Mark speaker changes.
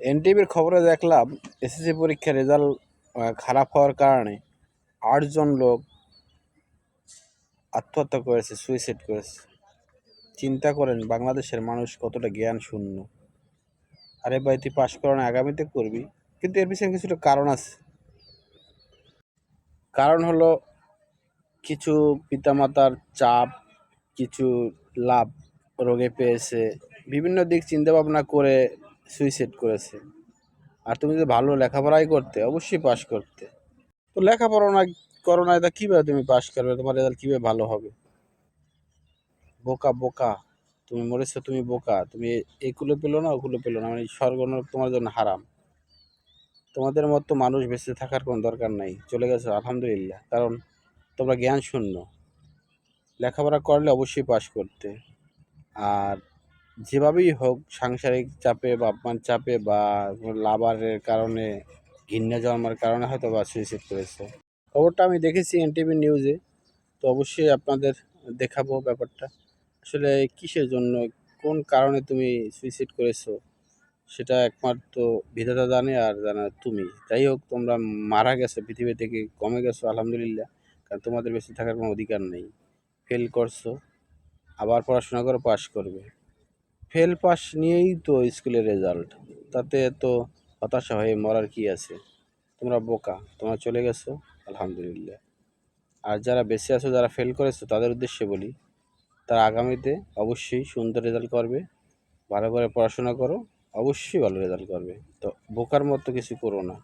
Speaker 1: এনটিভির খবরে দেখলাম এসএসসি পরীক্ষার রেজাল্ট খারাপ হওয়ার কারণে আটজন লোক আত্মহত্যা করেছে সুইসাইড করেছে। চিন্তা করেন বাংলাদেশের মানুষ কতটা জ্ঞান শূন্য আরে ভাই, তুই পাশ করানো আগামীতে করবি, কিন্তু এর পিছনে কিছুটা কারণ আছে। কারণ হলো কিছু পিতামাতার চাপ, কিছু লাভ রোগে পেয়েছে, বিভিন্ন দিক চিন্তা ভাবনা করে সুইসাইড করেছে। আর তুমি যদি ভালো লেখাপড়াই করতে, অবশ্যই পাশ করতে। তো লেখাপড়া না করো না এটা কীভাবে তুমি পাশ করবে? তোমার রেজাল্ট কীভাবে ভালো হবে? বোকা বোকা। তুমি মরেছো, তুমি বোকা। তুমি এগুলো পেল না ওগুলো পেল না। মানে স্বর্গ তোমার জন্য হারাম। তোমাদের মতো মানুষ বেঁচে থাকার কোনো দরকার নাই। চলে গেছো, আলহামদুলিল্লাহ। কারণ তোমরা জ্ঞান শূন্য লেখাপড়া করলে অবশ্যই পাশ করতে। আর যেভাবেই হোক, সাংসারিক চাপে বা আপনার চাপে বা লাভারের কারণে ঘৃণা জন্মার কারণে হয়তো বা সুইসাইড করেছে। খবরটা আমি দেখেছি এনটিভি নিউজে তো অবশ্যই আপনাদের দেখাবো ব্যাপারটা। আসলে কিসের জন্য, কোন কারণে তুমি সুইসাইড করেছ, সেটা একমাত্র বিধাতা জানে আর জানা তুমি। যাই হোক, তোমরা মারা গেছো, পৃথিবী থেকে কমে গেছো, আলহামদুলিল্লাহ, কারণ তোমাদের বেঁচে থাকার কোনো অধিকার নেই। ফেল করছ, আবার পড়াশোনা করে পাশ করবে। ফেল পাস নিয়েই তো স্কুলের রেজাল্ট। তাতে তো হতাশা হয়ে মরার কি আছে? তোমরা বোকা, তোমরা চলে গেছো, আলহামদুলিল্লাহ। আর যারা বেঁচে আছো, যারা ফেল করেছ, তাদের উদ্দেশ্যে বলি, তারা আগামীতে অবশ্যই সুন্দর রেজাল্ট করবে। ভালো করে পড়াশোনা করো, অবশ্যই ভালো রেজাল্ট করবে। তো বোকার মতো কিছু করো না।